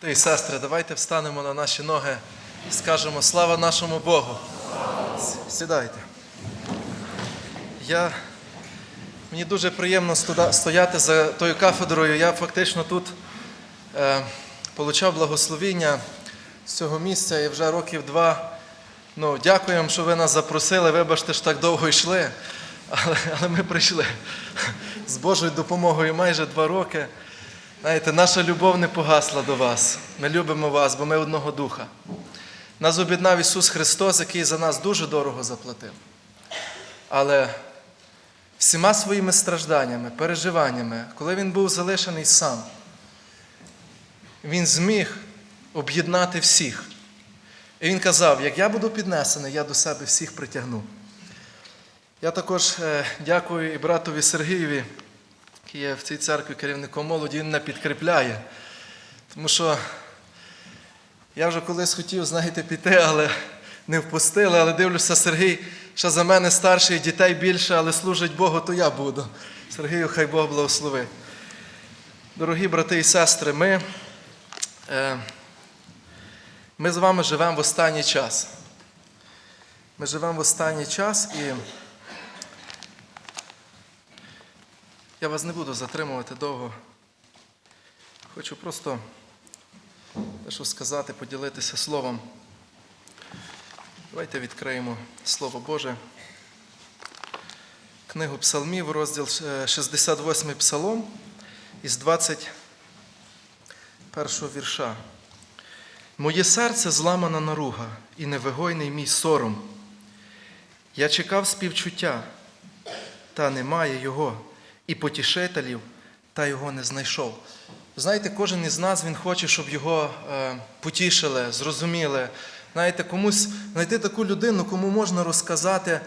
Брати і сестри, давайте встанемо на наші ноги і скажемо слава нашому Богу. Сідайте. Я... Мені дуже приємно стояти за тою кафедрою. Я фактично тут е, получав благословіння з цього місця і вже років два. Ну, дякуємо, що ви нас запросили. Вибачте, що так довго йшли. Але, але ми прийшли з Божою допомогою майже два роки. Знаєте, наша любов не погасла до вас. Ми любимо вас, бо ми одного духа. Нас об'єднав Ісус Христос, який за нас дуже дорого заплатив. Але всіма своїми стражданнями, переживаннями, коли Він був залишений сам, Він зміг об'єднати всіх. І Він казав, як я буду піднесений, я до себе всіх притягну. Я також е, дякую і братові Сергієві, який є в цій церкві керівником молоді, він мене підкріпляє. Тому що я вже колись хотів, знаєте, піти, але не впустили, але дивлюся, Сергій ще за мене старший, дітей більше, але служить Богу, то я буду. Сергію, хай Бог благословить. Дорогі брати і сестри, ми, е, ми з вами живемо в останній час. Ми живемо в останній час і я вас не буду затримувати довго. Хочу просто дещо сказати, поділитися словом. Давайте відкриємо Слово Боже. Книгу Псалмів, розділ е, 68 Псалом із 21 вірша. Моє серце зламана наруга і невигойний мій сором. Я чекав співчуття, та немає його, і потішителів, та його не знайшов. Знаєте, кожен із нас він хоче, щоб його е, потішили, зрозуміли. Знаєте, комусь знайти таку людину, кому можна розказати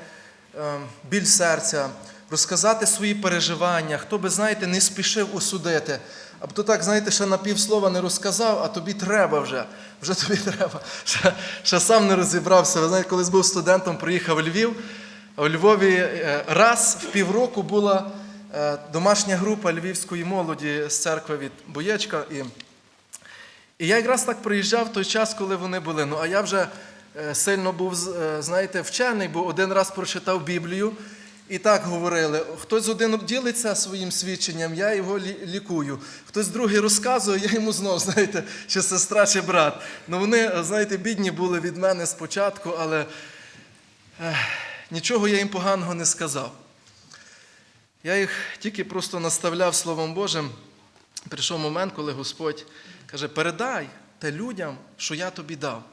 е, біль серця, розказати свої переживання, хто би, знаєте, не спішив осудити. Або то так, знаєте, ще на півслова не розказав, а тобі треба вже. Вже тобі треба. Ще, ще сам не розібрався. Ви знаєте, колись був студентом, приїхав у Львів, а у Львові е, раз в півроку була домашня група львівської молоді з церкви від Боєчка. І, і я якраз так приїжджав в той час, коли вони були. Ну, а я вже е, сильно був, е, знаєте, вчений, бо один раз прочитав Біблію. І так говорили, хтось один ділиться своїм свідченням, я його лікую. Хтось другий розказує, я йому знов, знаєте, чи сестра, чи брат. Ну вони, знаєте, бідні були від мене спочатку, але нічого я їм поганого не сказав. Я їх тільки просто наставляв Словом Божим. Прийшов момент, коли Господь каже: передай те людям, що я тобі дав.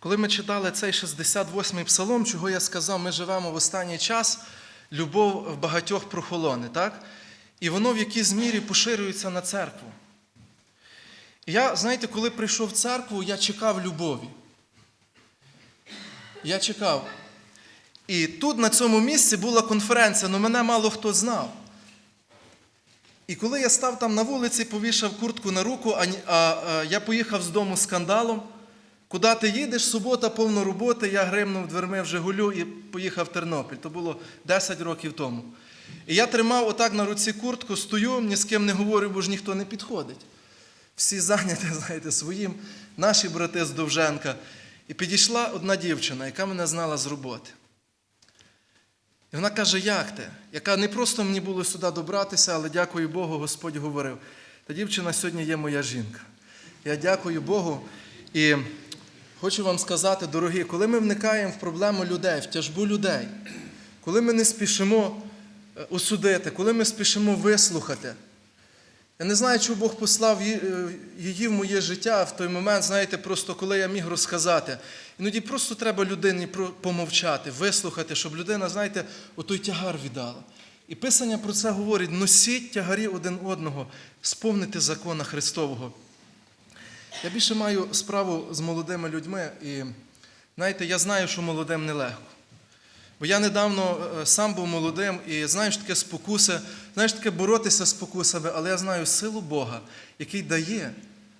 Коли ми читали цей 68-й псалом, чого я сказав, ми живемо в останній час, любов в багатьох прохолоне, так? І воно в якійсь мірі поширюється на церкву. Я, знаєте, коли прийшов в церкву, я чекав любові. Я чекав. І тут, на цьому місці, була конференція, але мене мало хто знав. І коли я став там на вулиці, повішав куртку на руку, а, а, а я поїхав з дому скандалом. Куди ти їдеш? Субота, повно роботи, я гримнув дверми в Жигулю і поїхав в Тернопіль. То було 10 років тому. І я тримав отак на руці куртку, стою, ні з ким не говорю, бо ж ніхто не підходить. Всі зайняті, знаєте, своїм, наші брати з Довженка. І підійшла одна дівчина, яка мене знала з роботи. І вона каже, як ти? Яка не просто мені було сюди добратися, але дякую Богу, Господь говорив. Та дівчина сьогодні є моя жінка. Я дякую Богу. І хочу вам сказати, дорогі, коли ми вникаємо в проблему людей, в тяжбу людей, коли ми не спішимо е, осудити, коли ми спішимо вислухати. Я не знаю, чому Бог послав е, її в моє життя в той момент, знаєте, просто коли я міг розказати. Іноді просто треба людині помовчати, вислухати, щоб людина, знаєте, отой тягар віддала. І Писання про це говорить: носіть тягарі один одного, сповнити закона Христового. Я більше маю справу з молодими людьми, і знаєте, я знаю, що молодим нелегко. Бо я недавно е, сам був молодим і знаю, що таке спокуси, знаю, що таке боротися з спокусами, але я знаю силу Бога, який дає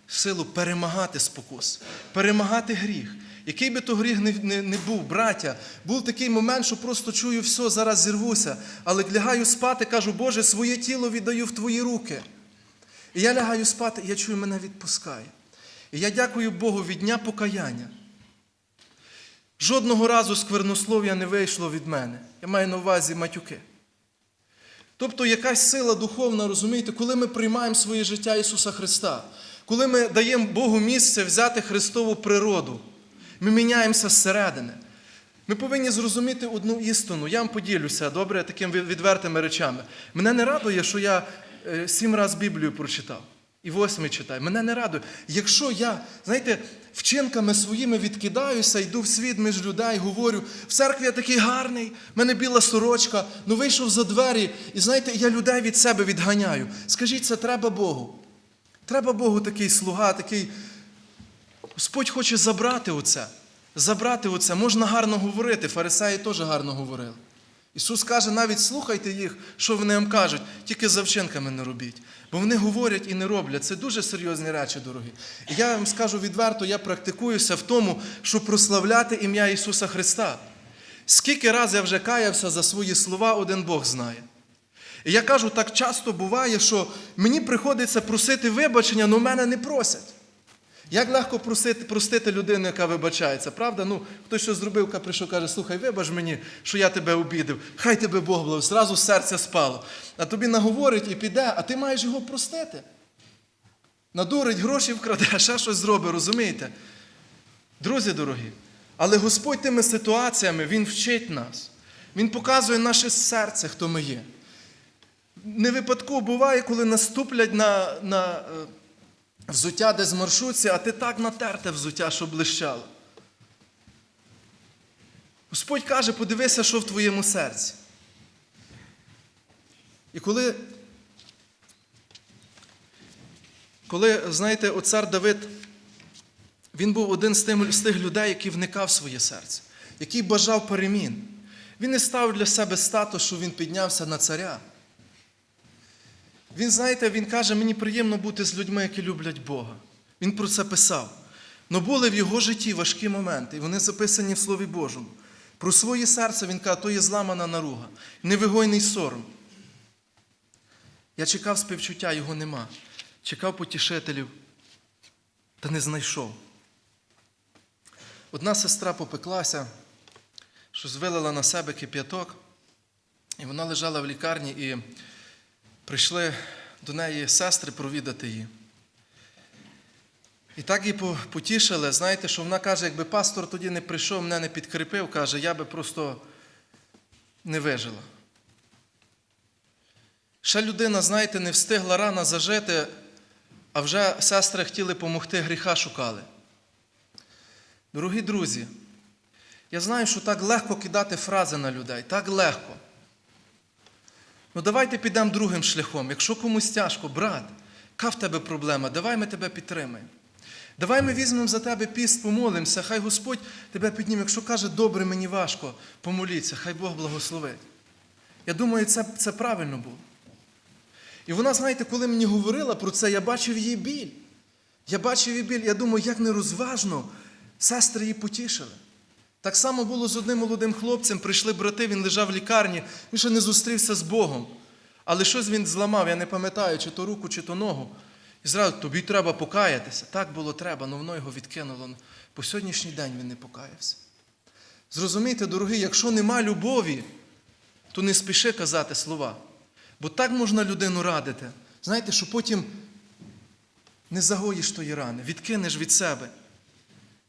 силу перемагати спокус, перемагати гріх. Який би то гріх не, не, не був, браття, був такий момент, що просто чую все, зараз зірвуся, але лягаю спати, кажу, Боже, своє тіло віддаю в Твої руки. І я лягаю спати, і я чую, мене відпускає. І я дякую Богу від дня покаяння. Жодного разу сквернослов'я не вийшло від мене. Я маю на увазі матюки. Тобто якась сила духовна, розумієте, коли ми приймаємо своє життя Ісуса Христа, коли ми даємо Богу місце взяти Христову природу, ми міняємося зсередини. Ми повинні зрозуміти одну істину. Я вам поділюся добре такими відвертими речами. Мене не радує, що я е, сім разів Біблію прочитав і восьмий читаю. Мене не радує. Якщо я, знаєте, вчинками своїми відкидаюся, йду в світ між людей, говорю, в церкві я такий гарний, в мене біла сорочка, ну вийшов за двері, і знаєте, я людей від себе відганяю. Скажіть, це треба Богу. Треба Богу такий слуга, такий. Господь хоче забрати оце. Забрати оце. Можна гарно говорити. Фарисеї теж гарно говорили. Ісус каже, навіть слухайте їх, що вони вам кажуть, тільки за вчинками не робіть. Бо вони говорять і не роблять. Це дуже серйозні речі, дорогі. І я вам скажу відверто, я практикуюся в тому, щоб прославляти ім'я Ісуса Христа. Скільки раз я вже каявся за свої слова, один Бог знає. І я кажу, так часто буває, що мені приходиться просити вибачення, але мене не просять. Як легко просити, простити людину, яка вибачається, правда? Ну, хтось що зробив, яка прийшов, каже, слухай, вибач мені, що я тебе обідав, хай тебе Бог благословить, зразу серце спало. А тобі наговорить і піде, а ти маєш його простити. Надурить, гроші вкраде, ще щось зробить, розумієте? Друзі дорогі, але Господь тими ситуаціями, Він вчить нас. Він показує наше серце, хто ми є. Не випадково буває, коли наступлять на, на е, взуття десь в а ти так натерте взуття, що блищало. Господь каже, подивися, що в твоєму серці. І коли, коли знаєте, оцар Давид, він був один з тих, з тих людей, який вникав в своє серце, який бажав перемін. Він не ставив для себе статус, що він піднявся на царя. Він, знаєте, він каже, мені приємно бути з людьми, які люблять Бога. Він про це писав. Но були в його житті важкі моменти, і вони записані в Слові Божому. Про своє серце він каже, то є зламана наруга, невигойний сором. Я чекав співчуття, його нема. Чекав потішителів, та не знайшов. Одна сестра попеклася, що звилила на себе кип'яток, і вона лежала в лікарні, і прийшли до неї сестри провідати її. І так її потішили, знаєте, що вона каже, якби пастор тоді не прийшов, мене не підкріпив, каже, я би просто не вижила. Ще людина, знаєте, не встигла рано зажити, а вже сестри хотіли допомогти, гріха шукали. Дорогі друзі, я знаю, що так легко кидати фрази на людей, так легко. Ну давайте підемо другим шляхом. Якщо комусь тяжко, брат, яка в тебе проблема? Давай ми тебе підтримаємо. Давай ми візьмемо за тебе піст, помолимося, хай Господь тебе підніме. Якщо каже, добре, мені важко, помоліться, хай Бог благословить. Я думаю, це, це правильно було. І вона, знаєте, коли мені говорила про це, я бачив її біль. Я бачив її біль, я думаю, як нерозважно сестри її потішили. Так само було з одним молодим хлопцем, прийшли брати, він лежав в лікарні, він ще не зустрівся з Богом. Але щось він зламав, я не пам'ятаю, чи то руку, чи то ногу. І зразу тобі треба покаятися. Так було треба, але воно його відкинуло. По сьогоднішній день він не покаявся. Зрозумійте, дорогі, якщо нема любові, то не спіши казати слова. Бо так можна людину радити. Знаєте, що потім не загоїш тої рани, відкинеш від себе.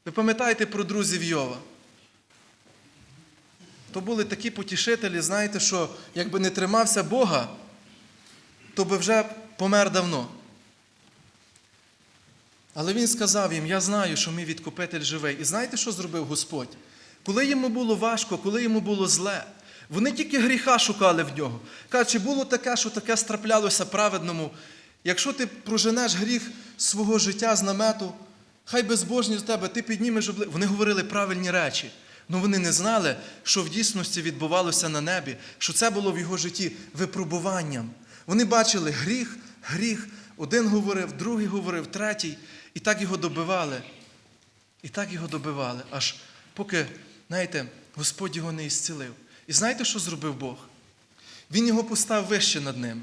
Ви пам'ятаєте про друзів Йова? То були такі потішителі, знаєте, що якби не тримався Бога, то би вже помер давно. Але він сказав їм: Я знаю, що мій відкупитель живий. І знаєте, що зробив Господь? Коли йому було важко, коли йому було зле, вони тільки гріха шукали в нього. Кажуть, чи було таке, що таке страплялося праведному. Якщо ти проженеш гріх свого життя з намету, хай безбожні з тебе, ти піднімеш обли... Вони говорили правильні речі. Але вони не знали, що в дійсності відбувалося на небі, що це було в його житті випробуванням. Вони бачили гріх, гріх. Один говорив, другий говорив, третій. І так його добивали. І так його добивали, аж поки, знаєте, Господь його не ісцілив. І знаєте, що зробив Бог? Він його поставив вище над ними.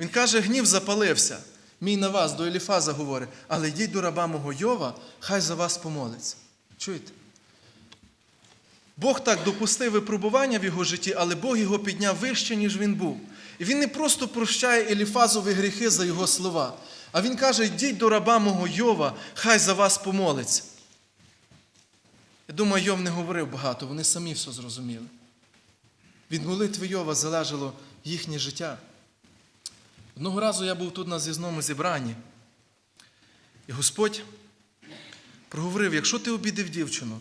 Він каже, гнів запалився. мій на вас, до Еліфаза говорить, але йдіть до раба мого Йова, хай за вас помолиться. Чуєте? Бог так допустив випробування в його житті, але Бог його підняв вище, ніж він був. І він не просто прощає Еліфазові гріхи за його слова, а він каже: йдіть до раба мого Йова, хай за вас помолиться. Я думаю, Йов не говорив багато, вони самі все зрозуміли. Від молитви Йова залежало їхнє життя. Одного разу я був тут на з'їзному зібранні, і Господь проговорив: якщо ти обідив дівчину,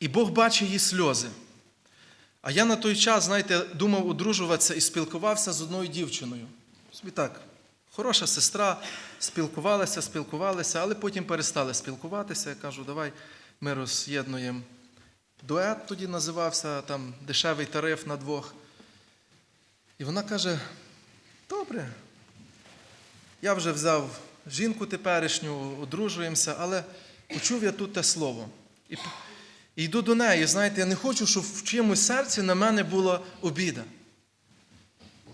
і Бог бачить її сльози. А я на той час, знаєте, думав одружуватися і спілкувався з одною дівчиною. Собі так, хороша сестра, спілкувалися, спілкувалися, але потім перестали спілкуватися. Я кажу, давай ми роз'єднуємо. Дует тоді називався, там дешевий тариф на двох. І вона каже: добре, я вже взяв жінку теперішню, одружуємося, але почув я тут те слово. І, йду до неї, знаєте, я не хочу, щоб в чимось серці на мене була обіда.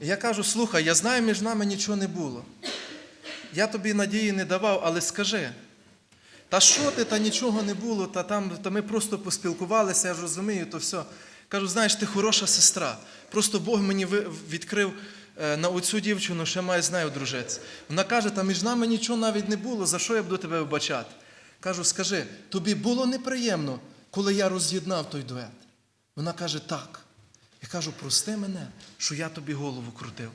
І я кажу, слухай, я знаю, між нами нічого не було. Я тобі надії не давав, але скажи. Та що ти, та нічого не було, та там та ми просто поспілкувалися, я ж розумію, то все. Кажу, знаєш, ти хороша сестра. Просто Бог мені відкрив е, на оцю дівчину, що я маю з нею дружитися. Вона каже, та між нами нічого навіть не було, за що я буду тебе вибачати? Кажу, скажи, тобі було неприємно, коли я роз'єднав той дует? Вона каже, так. Я кажу, прости мене, що я тобі голову крутив.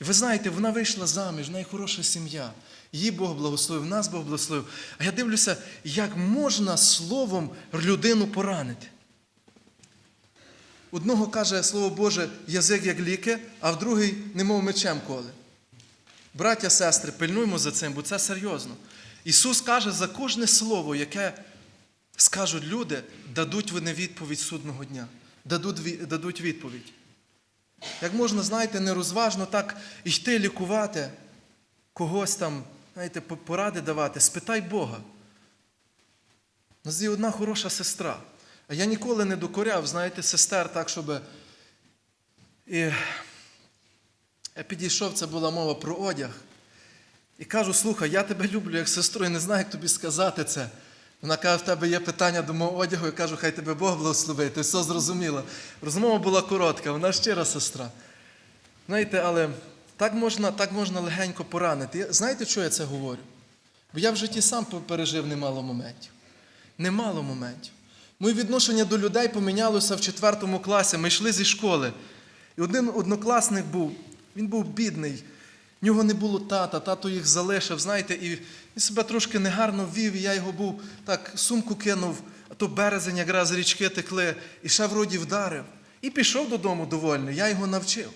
І ви знаєте, вона вийшла заміж, в неї хороша сім'я. Її Бог благословив, нас Бог благословив. А я дивлюся, як можна словом людину поранити. Одного каже Слово Боже, язик як ліки, а в другий немов мечем коле. Браття, сестри, пильнуймо за цим, бо це серйозно. Ісус каже, за кожне слово, яке скажуть люди, дадуть вони відповідь судного дня. Дадуть, відповідь. Як можна, знаєте, нерозважно так йти лікувати, когось там, знаєте, поради давати, спитай Бога. У нас є одна хороша сестра. А я ніколи не докоряв, знаєте, сестер так, щоб. І я підійшов, це була мова про одяг. І кажу, слухай, я тебе люблю як сестру, і не знаю, як тобі сказати це. Вона каже, в тебе є питання до мого одягу, я кажу, хай тебе Бог благословить, ти все зрозуміла. Розмова була коротка, вона щира сестра. Знаєте, але так можна, так можна легенько поранити. Знаєте, що я це говорю? Бо я в житті сам пережив немало моментів. Немало моментів. Моє відношення до людей помінялося в четвертому класі. Ми йшли зі школи. І один однокласник був, він був бідний. В нього не було тата, тато їх залишив, знаєте, і він себе трошки негарно вів, і я його був так, сумку кинув, а то березень якраз річки текли, і ще вроді вдарив. І пішов додому довольний, я його навчив.